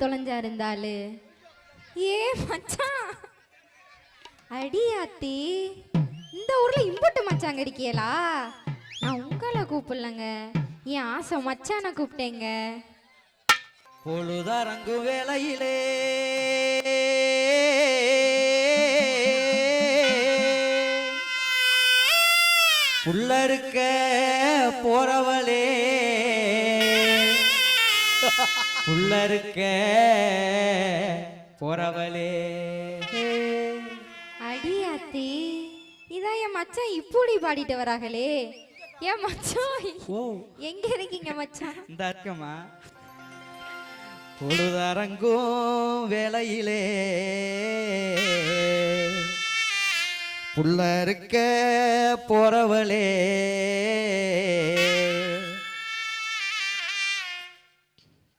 தொலைஞ்சா இருந்தாலு ஏ மச்சான். அடியாத்தி இந்த ஊர்ல இம்புட்டு மச்சாங்க இருக்கீங்களா நான் உங்களை கூப்பிடலங்க. என் ஆசை மச்சான கூப்பிட்டேங்க. பொழுதரங்கு வேலையிலே உள்ள இருக்க போறவளே உள்ள இருக்க போறவளே அத்தி இதான் என் மச்சான் இப்படி பாடிட்டு வராங்களே. ஏன் மச்சான் ஓ. எங்க இருக்கீங்க மச்சான்? இந்த இருக்கமா பொழுதரங்கும் வேலையிலே புள்ள இருக்க போறவளே.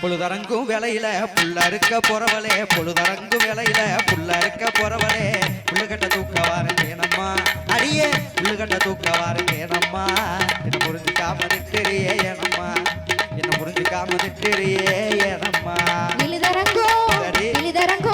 பொழுதரங்கும் வேலையில புள்ள இருக்க பொறவலே பொழுதரங்கும் வேலையில புள்ள இருக்க பொறவலே புள்ளுகட்ட தூக்க வாருங்கேனம்மா அடியே புள்ளுகட்ட தூக்க வாருங்கேனம்மா என்ன புரிஞ்சுக்காம திட்டுறியே ஏனம்மா. என்ன புரிஞ்சுக்காம திட்டுறியே ஏனம்மா. இழுதரங்கோ இழுதரங்கோ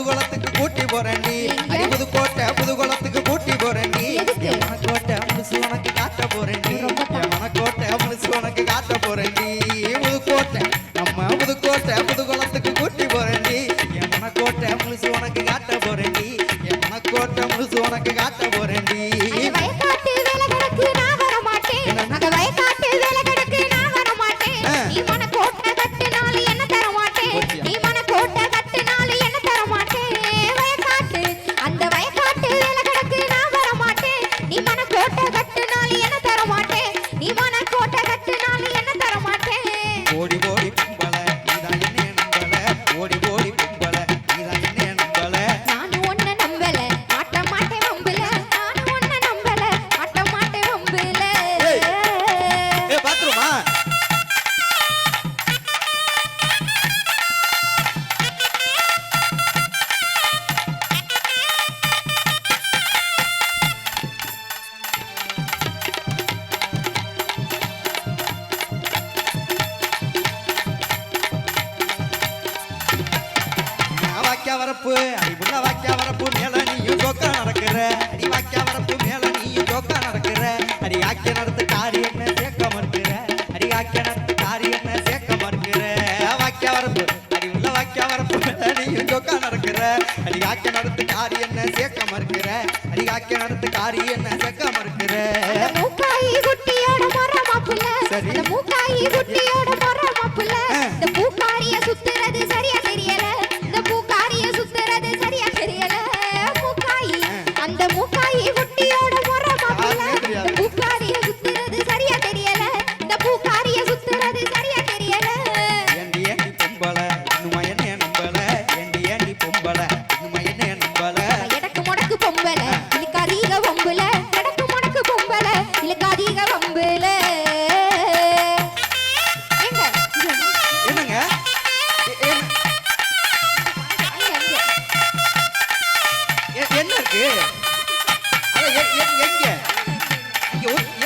அது வளர்த்து வரப்பு அறிவுள்ள வாக்கியா வரப்பு மேல நீயும் ஜோக்கா நடக்கிற. அடி வாக்கியா வரப்பு மேல நீயும் ஜோக்கா நடக்கிற. அடி ஆக்கிய நடத்து என்ன சேர்க்க மறுக்கிற. அடி ஆக்கிய நடத்து என்ன சேர்க்க மறுக்கிற. வாக்கியா வரப்பு அடி உள்ள வாக்கியா வரப்பு மேல நீயும் ஜோக்கா நடக்கிற. அடி ஆக்கிய நடத்து காரியத்தை சேர்க்க மறுக்கிற. அடி ஆக்கிய நடத்து என்ன சேர்க்க மறுக்கிற. மூக்காயி குட்டியோட மரமா புள்ள? சரி. மூக்காயி குட்டியோட மரமா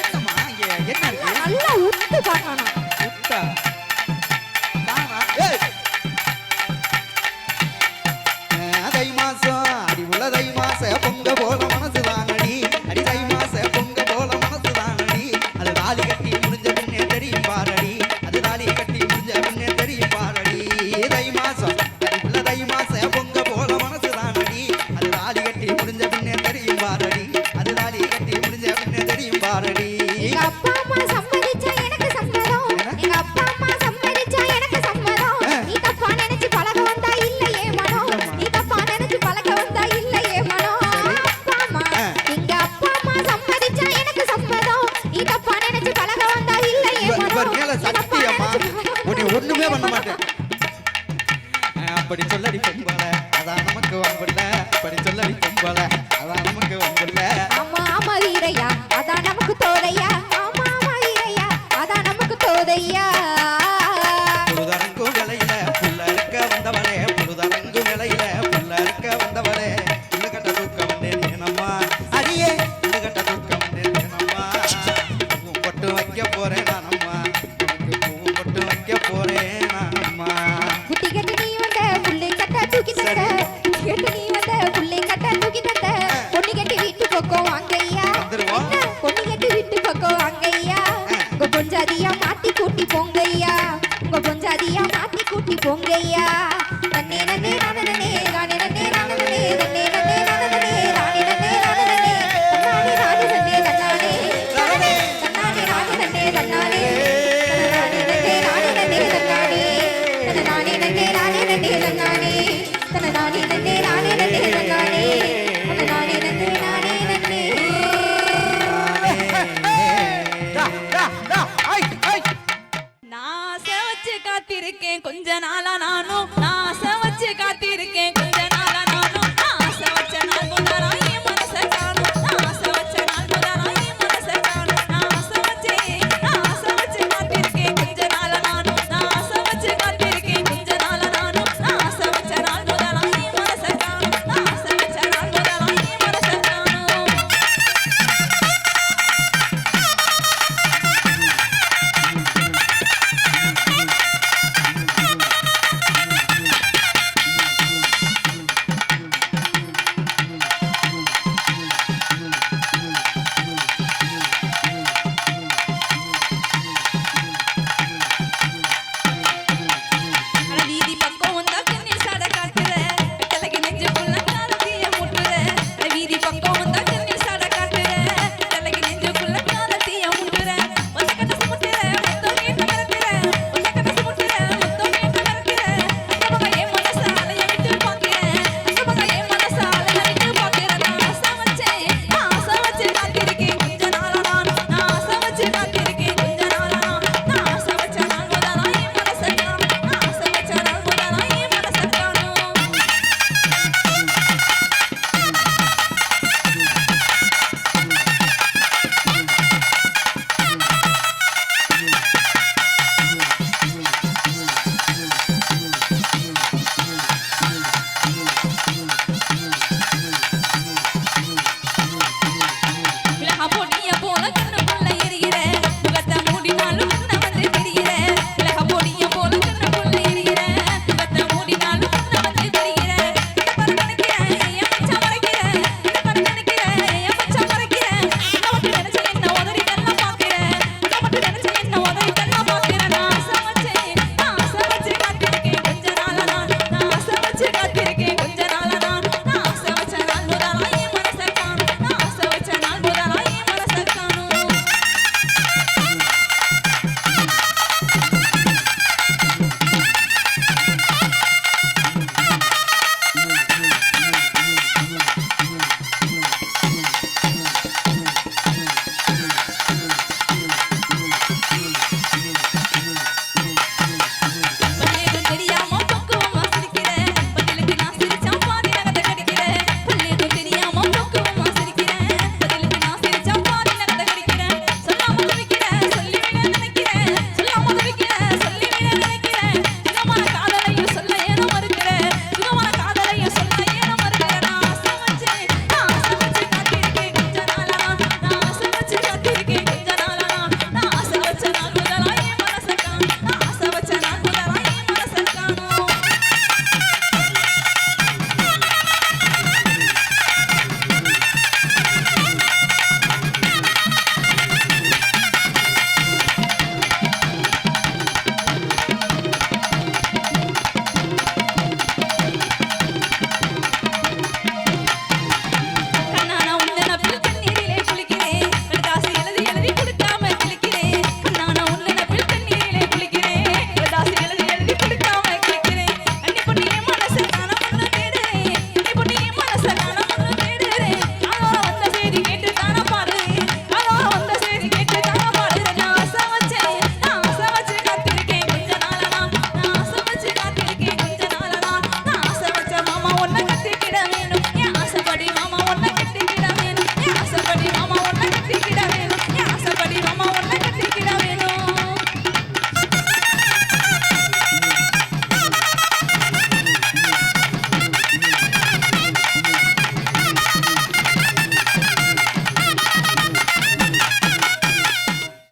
எங்கம்மா இங்க என்ன இருக்கு? நல்லா உத்து பார்க்கணும் உத்தா காணா? ஏய்! தை மாசம் அடி உள்ள பொங்க போதும். ஒண்ணுமே பண்ண மாட்டேன். அப்படி சொல்லடி பெண்பா பொங்கையா நன்னே நன்னே நன்னே